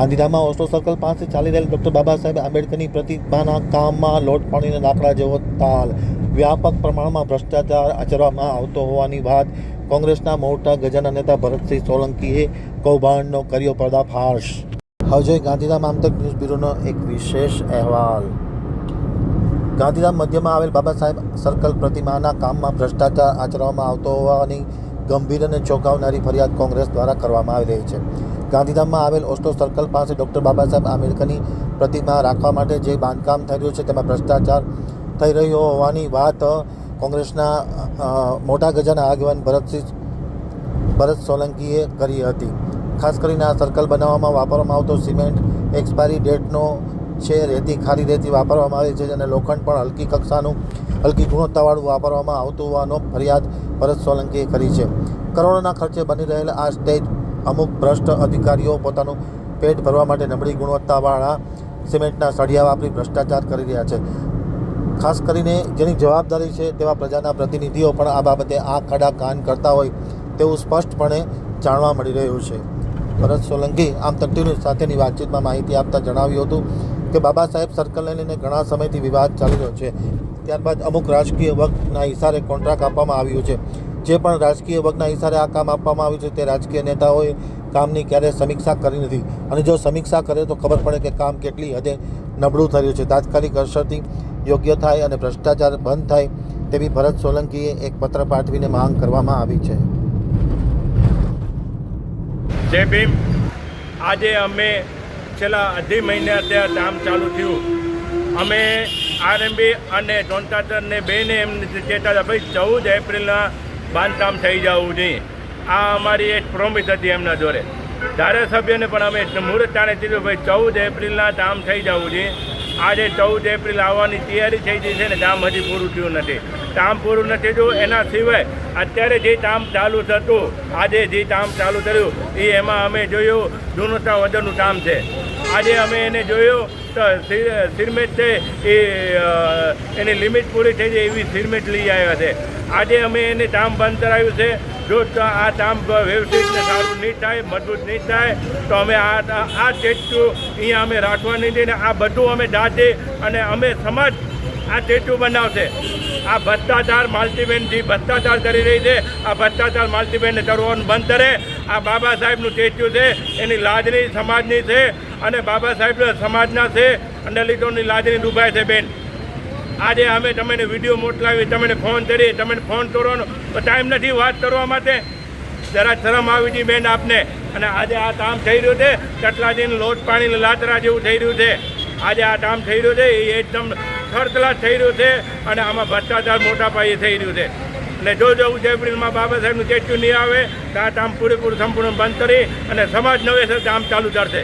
ગાંધીધામમાં ઓસ્ટો સર્કલ પાસે ચાલી રહેલ ડૉક્ટર બાબા સાહેબ આંબેડકરની પ્રતિમાના કામમાં લોટ પાણીના લાકડા જેવો તાલ. વ્યાપક પ્રમાણમાં ભ્રષ્ટાચાર આચરવામાં આવતો હોવાની વાત કોંગ્રેસના મોટા ગજાના નેતા ભરતસિંહ સોલંકીએ કૌભાંડનો કર્યો પર્દાફાશ. હવે જોઈએ ગાંધીધામ આમતક ન્યૂઝ બ્યુરોનો એક વિશેષ અહેવાલ. ગાંધીધામ મધ્યમાં આવેલ બાબા સાહેબ સર્કલ પ્રતિમાના કામમાં ભ્રષ્ટાચાર આચરવામાં આવતો હોવાની ગંભીર અને ચોંકાવનારી ફરિયાદ કોંગ્રેસ દ્વારા કરવામાં આવી રહી છે. ગાંધીધામમાં આવેલ ઓસ્ટો સર્કલ પાસે ડૉક્ટર બાબા સાહેબ આંબેડકરની પ્રતિમા રાખવા માટે જે બાંધકામ થઈ રહ્યું છે, તેમાં ભ્રષ્ટાચાર થઈ રહ્યો હોવાની વાત કોંગ્રેસના મોટા ગજાના આગેવાન ભરતસિંહ, ભરત સોલંકીએ કરી હતી. ખાસ કરીને આ સર્કલ બનાવવામાં વાપરવામાં આવતો સિમેન્ટ એક્સપાયરી ડેટનો છે, રેતી ખારી રેતી વાપરવામાં આવે છે અને લોખંડ પણ હલકી કક્ષાનું, હલકી ગુણવત્તાવાળું વાપરવામાં આવતું હોવાનો ફરિયાદ ભરત સોલંકીએ કરી છે. કરોડોના ખર્ચે બની રહેલા આ સ્ટેજ અમુક ભ્રષ્ટ અધિકારીઓ પોતાનું પેટ ભરવા માટે નબળી ગુણવત્તાવાળા સિમેન્ટના સળિયા વાપરી ભ્રષ્ટાચાર કરી રહ્યા છે. ખાસ કરીને જેની જવાબદારી છે તેવા પ્રજાના પ્રતિનિધિઓ પણ આ બાબતે આ ખડા, કાન કરતા હોય તેવું સ્પષ્ટપણે જાણવા મળી રહ્યું છે. ભરત સોલંકી આમ તકતી સાથેની વાતચીતમાં માહિતી આપતા જણાવ્યું હતું કે બાબા સાહેબ સર્કલને લઈને ઘણા સમયથી વિવાદ ચાલી રહ્યો છે. ત્યારબાદ અમુક રાજકીય વખતના ઇશારે કોન્ટ્રાક્ટ આપવામાં આવ્યું છે. જે પણ રાજકીય વર્ગના ઇશારે આ કામ આપવામાં આવ્યું છે તે રાજકીય નેતાઓએ કામની ક્યારેય સમીક્ષા કરી નથી. અને જો સમીક્ષા કરે તો ખબર પડે કે કામ કેટલી હદે નબળું થયું છે. તાત્કાલિક અસરથી યોગ્ય થાય અને ભ્રષ્ટાચાર બંધ થાય તેવી ભરત સોલંકીએ એક પત્ર પાઠવીને માંગ કરવામાં આવી છે. જય ભીમ. આજે અમે છેલ્લા અઢી મહિના ત્યાં કામ ચાલુ થયું. અમે આરએમબી અને કોન્ટ્રાક્ટરને બેને એમ હતા ભાઈ ચૌદ એપ્રિલના બાંધકામ થઈ જવું જોઈએ. આ અમારી એક પ્રોમિસ હતી એમના જોડે. ધારાસભ્યને પણ અમે મુહૂર્ત ટાણે કીધું, ભાઈ, ચૌદ એપ્રિલના કામ થઈ જવું જોઈએ. આજે ચૌદ એપ્રિલ આવવાની તૈયારી થઈ ગઈ છે ને કામ હજી પૂરું થયું નથી. કામ પૂરું નથી થયું, એના સિવાય અત્યારે જે કામ ચાલુ થતું, આજે જે કામ ચાલુ થયું, એ એમાં અમે જોયું જૂનતા વજનનું કામ છે. આજે અમે એને જોયું તો સિર- સિરમેટ છે, એ એની લિમિટ પૂરી થઈ જાય એવી સિરમેટ લઈ આવ્યા છે. આજે અમે એને ટામ બંધ કરાવ્યું છે. જો આ કામ વ્યવસ્થિત ને સારું નહીં થાય, મજબૂત નહીં થાય, તો અમે આ આ સ્ટેચ્યુ અહીંયા અમે રાખવાની છે ને આ બધું અમે દાદે અને અમે સમાજ આ સ્ટેચ્યુ બનાવશે. આ ભ્રષ્ટાચાર માલતીબેન જે ભ્રષ્ટાચાર કરી રહી છે, આ ભ્રષ્ટાચાર માલતીબેનને કરવાનું બંધ કરે. આ બાબા સાહેબનું સ્ટેચ્યુ છે, એની લાજની સમાજની છે. અને બાબા સાહેબ સમાજના છે, અને લીધોની લાજની ડૂબાય છે બેન. આજે અમે તમને વીડિયો મોકલાવી, તમને ફોન કરી તમને ફોન કરવાનો. તો ટાઈમ નથી વાત કરવા માટે. જરા શરમ આવી હતી બેન આપને. અને આજે આ કામ થઈ રહ્યું છે, ચટલાજીને લોટ પાણી લાતરા જેવું થઈ રહ્યું છે. આજે આ કામ થઈ રહ્યું છે, એ એકદમ ખરતલા થઈ રહ્યું છે, અને આમાં ભ્રષ્ટાચાર મોટા પાયે થઈ રહ્યું છે. અને જો જો ઉજય એપ્રિલમાં બાબા સાહેબનું સ્ટેચ્યુ નહીં આવે, તો આ કામ પૂરેપૂરું સંપૂર્ણ બંધ કરી, અને સમાજ નવેસર કામ ચાલુ કરશે.